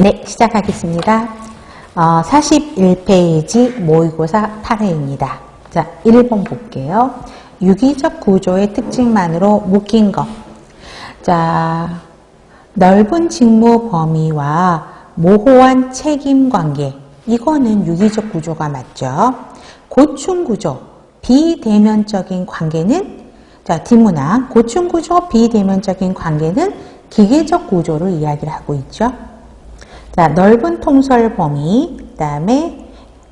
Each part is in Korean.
네, 시작하겠습니다. 어, 41페이지 모의고사 8회입니다. 자, 1번 볼게요. 유기적 구조의 특징만으로 묶인 것. 자, 넓은 직무 범위와 모호한 책임 관계. 이거는 유기적 구조가 맞죠. 고충 구조, 비대면적인 관계는 자, 뒷문항 고충 구조, 비대면적인 관계는 기계적 구조를 이야기를 하고 있죠. 자, 넓은 통솔 범위, 그 다음에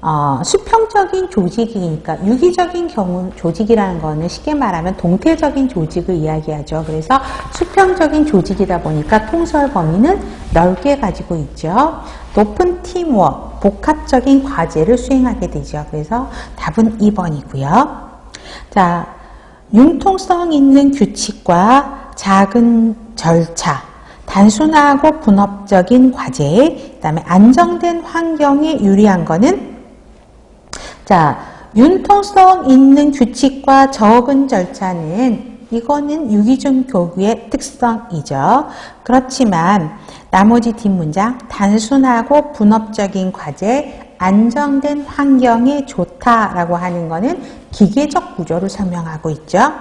어, 수평적인 조직이니까 유기적인 경우 조직이라는 거는 쉽게 말하면 동태적인 조직을 이야기하죠. 그래서 수평적인 조직이다 보니까 통솔 범위는 넓게 가지고 있죠. 높은 팀워크, 복합적인 과제를 수행하게 되죠. 그래서 답은 2번이고요. 자, 융통성 있는 규칙과 작은 절차, 단순하고 분업적인 과제, 그 다음에 안정된 환경에 유리한 거는 자, 융통성 있는 규칙과 적은 절차는 이거는 유기적 교육의 특성이죠. 그렇지만 나머지 뒷문장 단순하고 분업적인 과제, 안정된 환경에 좋다라고 하는 거는 기계적 구조를 설명하고 있죠.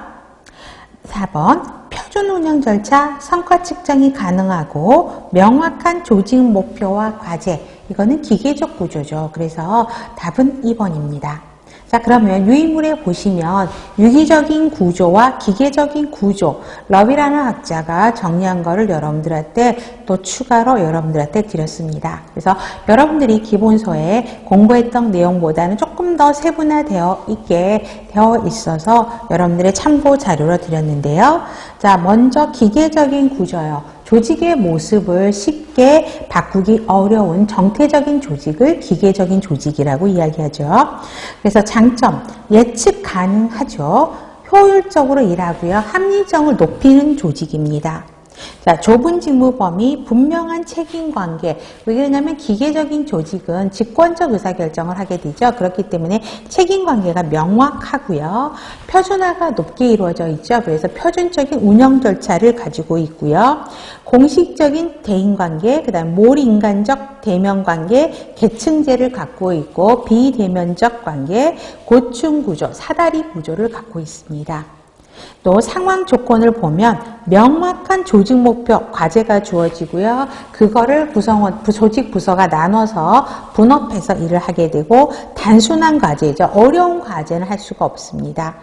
4번 표준 운영 절차, 성과 측정이 가능하고 명확한 조직 목표와 과제 이거는 기계적 구조죠. 그래서 답은 2번입니다. 자 그러면 유인물에 보시면 유기적인 구조와 기계적인 구조 러비라는 학자가 정리한 거를 여러분들한테 또 추가로 여러분들한테 드렸습니다. 그래서 여러분들이 기본서에 공부했던 내용보다는 조금 더 세분화되어 있게 되어 있어서 여러분들의 참고 자료로 드렸는데요. 자 먼저 기계적인 구조요. 조직의 모습을 쉽게 바꾸기 어려운 정태적인 조직을 기계적인 조직이라고 이야기하죠. 그래서 장점, 예측 가능하죠. 효율적으로 일하고요. 합리성을 높이는 조직입니다. 자, 좁은 직무 범위, 분명한 책임 관계. 왜 그러냐면 기계적인 조직은 직권적 의사결정을 하게 되죠. 그렇기 때문에 책임 관계가 명확하고요. 표준화가 높게 이루어져 있죠. 그래서 표준적인 운영 절차를 가지고 있고요. 공식적인 대인 관계, 그 다음 몰인간적 대면 관계, 계층제를 갖고 있고 비대면적 관계, 고충 구조, 사다리 구조를 갖고 있습니다. 또 상황 조건을 보면 명확한 조직 목표, 과제가 주어지고요. 그거를 구성원, 조직 부서가 나눠서 분업해서 일을 하게 되고 단순한 과제죠. 어려운 과제는 할 수가 없습니다.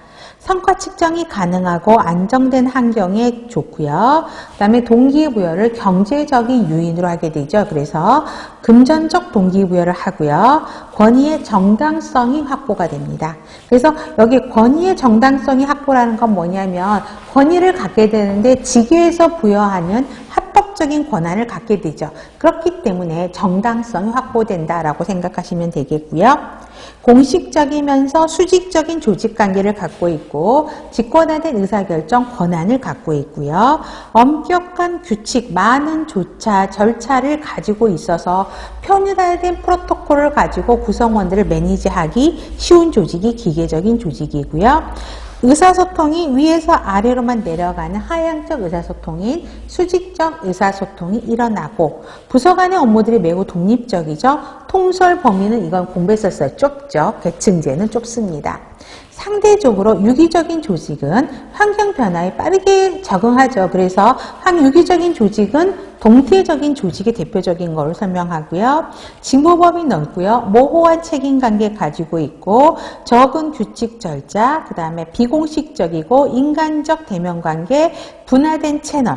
성과 측정이 가능하고 안정된 환경에 좋고요. 그 다음에 동기부여를 경제적인 유인으로 하게 되죠. 그래서 금전적 동기부여를 하고요. 권위의 정당성이 확보가 됩니다. 그래서 여기 권위의 정당성이 확보라는 건 뭐냐면 권위를 갖게 되는데 직위에서 부여하는 합법적인 권한을 갖게 되죠. 그렇기 때문에 정당성이 확보된다라고 생각하시면 되겠고요. 공식적이면서 수직적인 조직관계를 갖고 있고 직권화된 의사결정 권한을 갖고 있고요. 엄격한 규칙, 많은 조차, 절차를 가지고 있어서 편의화된 프로토콜을 가지고 구성원들을 매니지하기 쉬운 조직이 기계적인 조직이고요. 의사소통이 위에서 아래로만 내려가는 하향적 의사소통인 수직적 의사소통이 일어나고 부서 간의 업무들이 매우 독립적이죠. 통솔 범위는 이건 공부했었어요. 좁죠. 계층제는 좁습니다. 상대적으로 유기적인 조직은 환경 변화에 빠르게 적응하죠. 그래서 항유기적인 조직은 동태적인 조직의 대표적인 것을 설명하고요. 직무범위 넓고요. 모호한 책임관계 가지고 있고 적은 규칙 절차, 그 다음에 비공식적이고 인간적 대면관계, 분화된 채널,